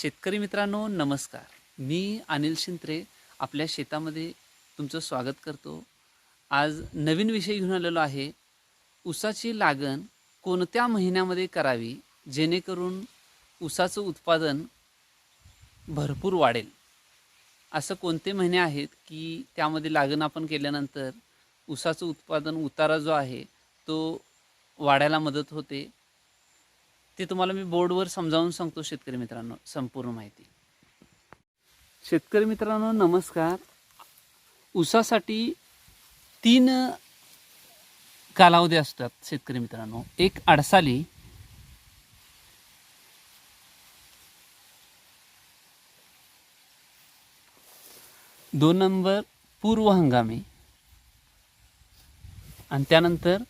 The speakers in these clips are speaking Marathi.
शेतकरी मित्रांनो नमस्कार. मी अनिल शिंत्रे आपल्या शेतामध्ये तुमचं स्वागत करतो. आज नवीन विषय घेऊन आलेलो आहे. ऊसाची लागण कोणत्या महिन्यामध्ये करावी? जेणेकरून ऊसाचं उत्पादन भरपूर वाढेल. असं कोणते महिने आहेत की त्यामध्ये लागण आपण केल्यानंतर ऊसाचं उत्पादन उतारा जो आहे तो वाढायला मदत होते? ते तुम्हाला मी बोर्डवर समजावून सांगतो शेतकरी मित्रांनो संपूर्ण माहिती. शेतकरी मित्रांनो नमस्कार. ऊसासाठी तीन कालावधी असतात शेतकरी मित्रांनो. एक अडसाली दोन नंबर पूर्व हंगामी आणि त्यानंतर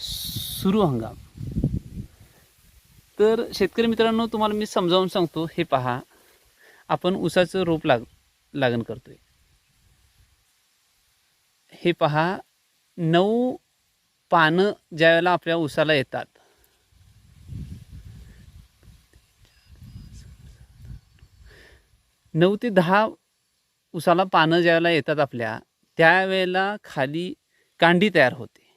सुरू हंगाम. तर शेतकरी मित्रांनो तुम्हाला मी समजावून सांगतो हे पहा. आपण ऊसाचं रोप लाग लागण करतोय. हे पहा नऊ पानं ज्यावेळेला आपल्या ऊसाला येतात. नऊ ते दहा ऊसाला पानं ज्यावेळेला येतात आपल्या त्यावेळेला खाली कांडी तयार होते.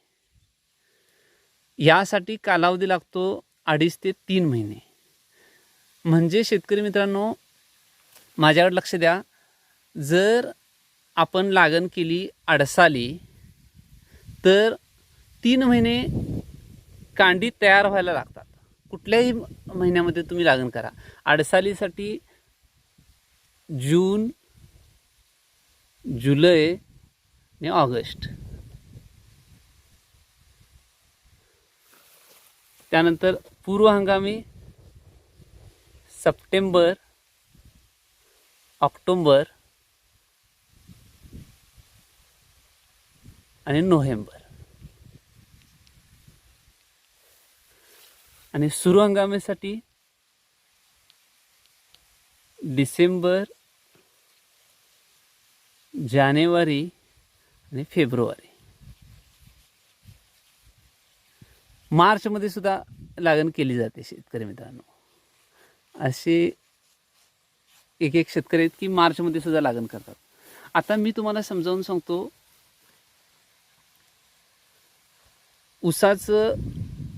यासाठी कालावधी लागतो अडीच ते तीन महिने. म्हणजे शेतकरी मित्रांनो माझ्याकडे लक्ष द्या. जर आपण लागण केली अडसाली तर तीन महिने कांडी तयार व्हायला लागतात. कुठल्याही महिन्यामध्ये तुम्ही लागण करा. अडसालीसाठी जून जुलै आणि ऑगस्ट. त्यानंतर पूर्व हंगामी सप्टेंबर ऑक्टोंबर आणि नोव्हेंबर. आणि सुरू हंगामेसाठी डिसेंबर जानेवारी आणि फेब्रुवारी. मार्चमध्ये सुद्धा लागण केली जाते शेतकरी मित्रांनो. असे एक एक शेतकरी आहेत की मार्चमध्ये सुद्धा लागण करतात. आता मी तुम्हाला समजावून सांगतो ऊसाचं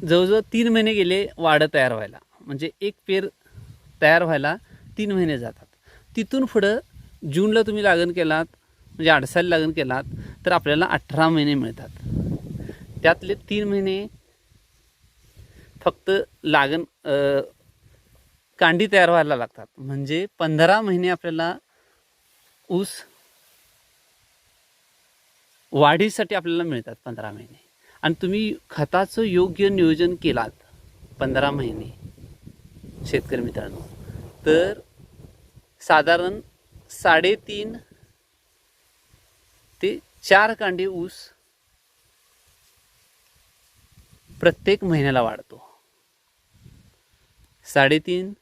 जवळजवळ तीन महिने गेले वाढं तयार व्हायला. म्हणजे एक पेर तयार व्हायला तीन महिने जातात. तिथून पुढं जूनला तुम्ही लागण केलात म्हणजे अडसाली लागण केलात तर आपल्याला अठरा महिने मिळतात. त्यातले तीन महिने फक्त लागण कांडी तयार व्हायला लागतात. म्हणजे पंधरा महिने आपल्याला ऊस वाढीसाठी आपल्याला मिळतात पंधरा महिने. आणि तुम्ही खताचं योग्य नियोजन केलात पंधरा महिने शेतकरी मित्रांनो तर साधारण साडेतीन ते चार कांडे ऊस प्रत्येक महिन्याला वाढतो. साडेतीन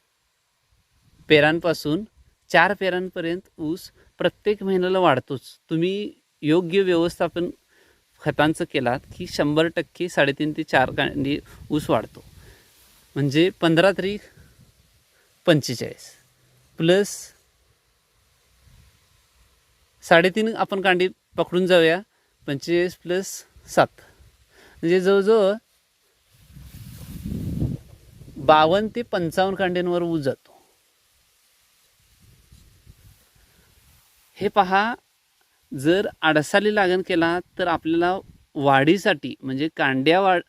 पेरांपासून चार पेरांपर्यंत ऊस प्रत्येक महिन्याला वाढतोच. तुम्ही योग्य व्यवस्थापन खतांचं केलात की शंभर टक्के साडेतीन ते चार कांडी ऊस वाढतो. म्हणजे पंधरा तरी पंचेचाळीस. प्लस साडेतीन आपण कांडी पकडून जाऊया पंचेचाळीस प्लस सात. म्हणजे जवळजवळ बावन्न ते पंचावन्न कांड्यांवर ऊस जातो. हे पहा जर अडसाली लागण केला तर आपल्याला वाढीसाठी म्हणजे कांड्या वाढ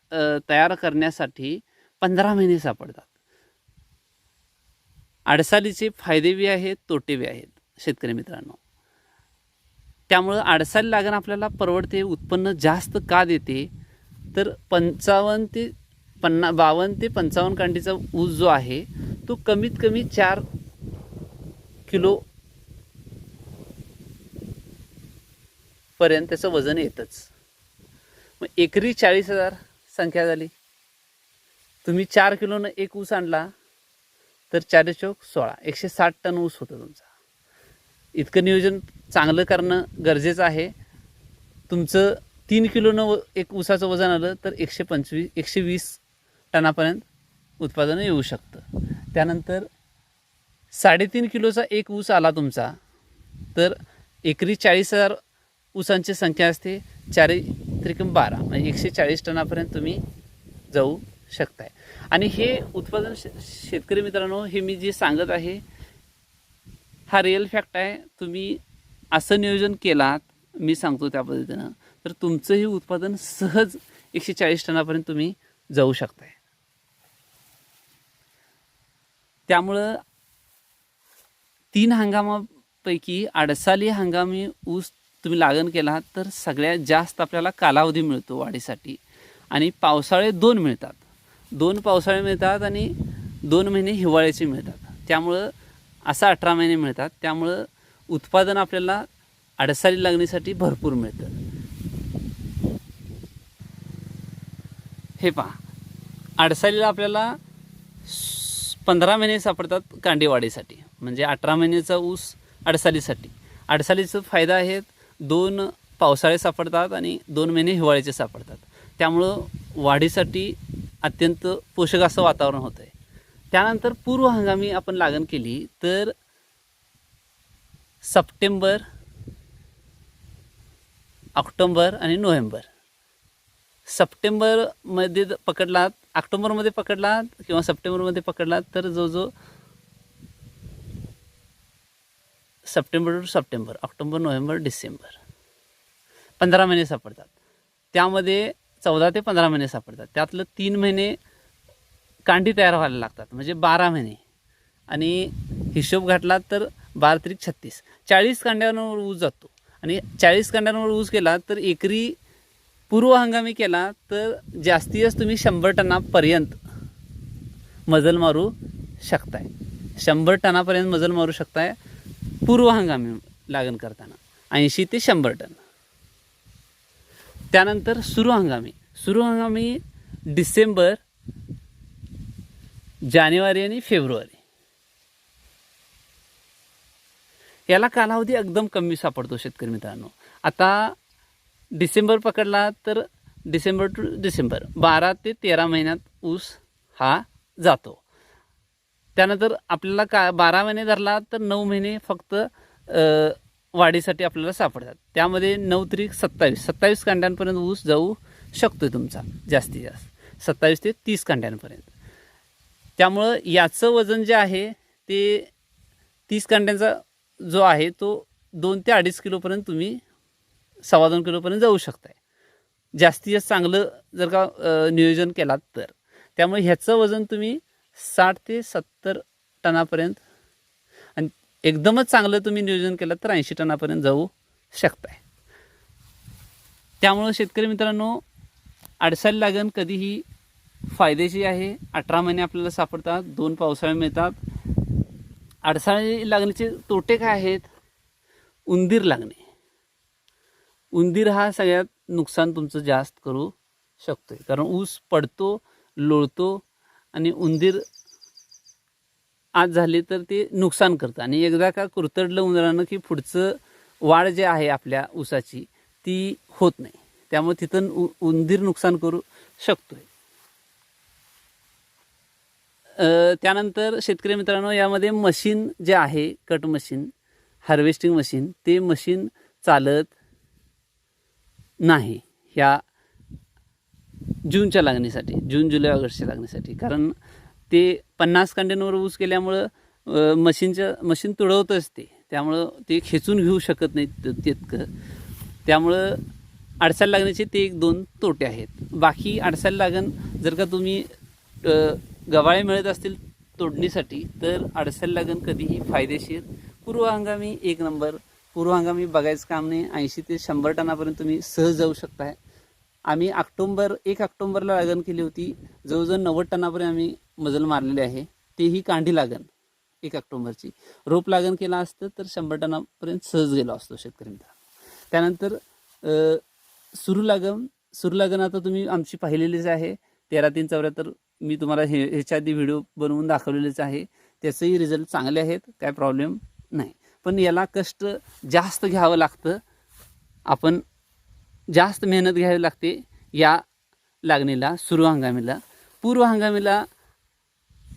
तयार करण्यासाठी पंधरा महिने सापडतात. अडसालीचे फायदे बी आहेत तोटे बी आहेत शेतकरी मित्रांनो. त्यामुळं अडसाली लागण आपल्याला परवडते उत्पन्न जास्त का देते तर पंचावन्न ते पन्ना बावन्न ते पंचावन्न कांडीचा ऊस जो आहे तो कमीत कमी चार किलो पर्यंत त्याचं वजन येतच. मग एकरी चाळीस हजार संख्या झाली. तुम्ही चार किलोनं एक ऊस आणला तर चार चौक सोळा एकशे साठ टन ऊस होतं तुमचा. इतकं नियोजन चांगलं करणं गरजेचं आहे. तुमचं तीन किलोनं व- एक ऊसाचं वजन आलं तर एकशे पंचवीस एकशे वीस टनापर्यंत उत्पादन येऊ शकतं. त्यानंतर साडेतीन किलोचा एक ऊस आला तुमचा तर एकरी चाळीस हजार ऊसांची संख्या असते. चारी त्रिकम बारा म्हणजे एकशे चाळीस टनापर्यंत तुम्ही जाऊ शकताय. आणि हे उत्पादन शेतकरी मित्रांनो हे मी जे सांगत आहे हा रिअल फॅक्ट आहे. तुम्ही असं नियोजन केलात मी सांगतो त्या पद्धतीनं तर तुमचं हे उत्पादन सहज एकशे चाळीस टनापर्यंत तुम्ही जाऊ शकताय. त्यामुळं तीन हंगामापैकी अडसाली हंगामी ऊस तुम्ही लागण केला तर सगळ्यात जास्त आपल्याला कालावधी मिळतो वाढीसाठी. आणि पावसाळे दोन मिळतात. दोन पावसाळे मिळतात आणि दोन महिने हिवाळ्याचे मिळतात. त्यामुळं असं अठरा महिने मिळतात. त्यामुळं उत्पादन आपल्याला अडसाली लागणीसाठी भरपूर मिळतं. हे पहा. अडसालीला आपल्याला पंधरा महिने सापडतात कांडेवाडीसाठी म्हणजे अठरा महिन्याचा ऊस अडसालीसाठी. अडसालीचं फायदा आहेत दोन पावसाळे सापडतात आणि दोन महिने हिवाळ्याचे सापडतात. त्यामुळं वाढीसाठी अत्यंत पोषक असं वातावरण होतं आहे त्यानंतर पूर्व हंगामी आपण लागण केली तर सप्टेंबर ऑक्टोंबर आणि नोव्हेंबर. सप्टेंबरमध्ये पकडलात ऑक्टोबरमध्ये पकडलात किंवा सप्टेंबरमध्ये पकडलात तर जो जो September to September October November December पंधरा महिने सापडतात. त्यामध्ये चौदा ते पंधरा महिने सापडतात. त्यातलं तीन महिने कांडी तयार व्हायला लागतात म्हणजे बारा महिने. आणि हिशोब घातला तर बारा त्रिक छत्तीस. चाळीस कांड्यांवर ऊस जातो. आणि चाळीस कांड्यांवर ऊस केला तर एकरी पूर्व हंगामी केला तर जास्तीत तुम्ही शंभर टनापर्यंत मजल मारू शकताय. शंभर टनापर्यंत मजल मारू शकताय पूर्व हंगामी लागण करताना. ऐंशी ते शंभर टन. त्यानंतर सुरू हंगामी. सुरू हंगामी डिसेंबर जानेवारी आणि फेब्रुवारी. याला कालावधी एकदम कमी सापडतो शेतकरी मित्रांनो. आता डिसेंबर पकडला तर डिसेंबर टू डिसेंबर बारा ते तेरा महिन्यात ऊस हा जातो. त्यानंतर आपल्याला का बारा महिने धरला तर नऊ महिने फक्त वाढीसाठी आपल्याला सापडतात. त्यामध्ये नऊ त्रिक सत्तावीस सत्तावीस कांड्यांपर्यंत ऊस जाऊ शकतो तुमचा जास्तीत जास्त. सत्तावीस ते तीस कांड्यांपर्यंत. त्यामुळं याचं वजन जे आहे ते तीस कांड्यांचा जो आहे तो दोन ते अडीच किलोपर्यंत तुम्ही सव्वा दोन किलोपर्यंत जाऊ शकताय. जास्तीत जास्त चांगलं जर का नियोजन केलात तर. त्यामुळे ह्याचं वजन तुम्ही साठ ते सत्तर टनापर्यंत आणि एकदमच चांगलं तुम्ही नियोजन केलं तर ऐंशी टनापर्यंत जाऊ शकताय. त्यामुळं शेतकरी मित्रांनो अडसाली लागण कधीही फायदेची आहे. अठरा महिने आपल्याला सापडतात दोन पावसाळे मिळतात. अडसाळी लागण्याचे तोटे काय आहेत? उंदीर लागणे. उंदीर हा सगळ्यात नुकसान तुमचं जास्त करू शकतो आहे कारण ऊस पडतो लोळतो आणि उंदीर आज झाले तर ते नुकसान करतं. आणि एकदा का कुरतडलं उंदरानं की पुढचं वाढ जे आहे आपल्या ऊसाची ती होत नाही. त्यामुळे तिथं उ उंदीर नुकसान करू शकतोय. त्यानंतर शेतकरी मित्रांनो यामध्ये मशीन जे आहे कट मशीन हार्वेस्टिंग मशीन ते मशीन चालत नाही ह्या जूनच्या लागणीसाठी जून जुलै ऑगस्टच्या लागणीसाठी. कारण ते पन्नास कांड्यांवर ऊस केल्यामुळं मशीनच्या मशीन तुडवतच ते. त्यामुळं ते खेचून घेऊ शकत नाही तितकं. त्यामुळं अडसाल लागण्याचे ते एक दोन तोटे आहेत. बाकी अडसाल लागण जर का तुम्ही गवाळे मिळत असतील तोडणीसाठी तर अडसाल लागण कधीही फायदेशीर. पूर्व हंगामी एक नंबर पूर्व हंगामी बघायचं काम नाही. ऐंशी ते शंभर टनापर्यंत तुम्ही सहज जाऊ शकताय. आम्ही ऑक्टोंबर एक ऑक्टोंबरला लागण केली होती. जवळजवळ नव्वद टनापर्यंत आम्ही मजल मारलेले आहे. तेही कांडी लागण एक ऑक्टोंबरची. रोप लागण केला असतं तर शंभर टनापर्यंत सहज गेलो असतो शेतकरी मित्र त्यानंतर सुरू लागण सुरू लागण आता तुम्ही आमची पाहिलेलीच आहे. तेरा तीन चौऱ्याहत्तर मी तुम्हाला हे ह्याच्या आधी व्हिडिओ बनवून दाखवलेलेच आहे. त्याचेही रिझल्ट चांगले आहेत काय प्रॉब्लेम नाही. पण याला कष्ट जास्त घ्यावं लागतं. आपण जास्त मेहनत घ्यावी लागते या लागणीला सुरू हंगामीला. पूर्व हंगामीला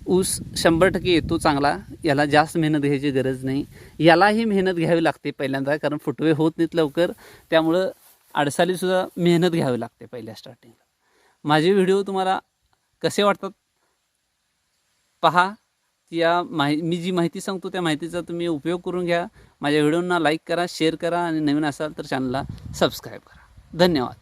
ऊस शंभर टक्के येतो चांगला याला जास्त मेहनत घ्यायची गरज नाही. यालाही मेहनत घ्यावी लागते पहिल्यांदा कारण फुटवे होत नाहीत लवकर त्यामुळं अडसालीसुद्धा मेहनत घ्यावी लागते पहिल्या स्टार्टिंगला माझे व्हिडिओ तुम्हाला कसे वाटतात? पहा. या माहि मी जी माहिती सांगतो त्या माहितीचा तुम्ही उपयोग करून घ्या. माझ्या व्हिडिओंना लाईक करा शेअर करा आणि नवीन असाल तर चॅनलला सबस्क्राईब करा. धन्यवाद.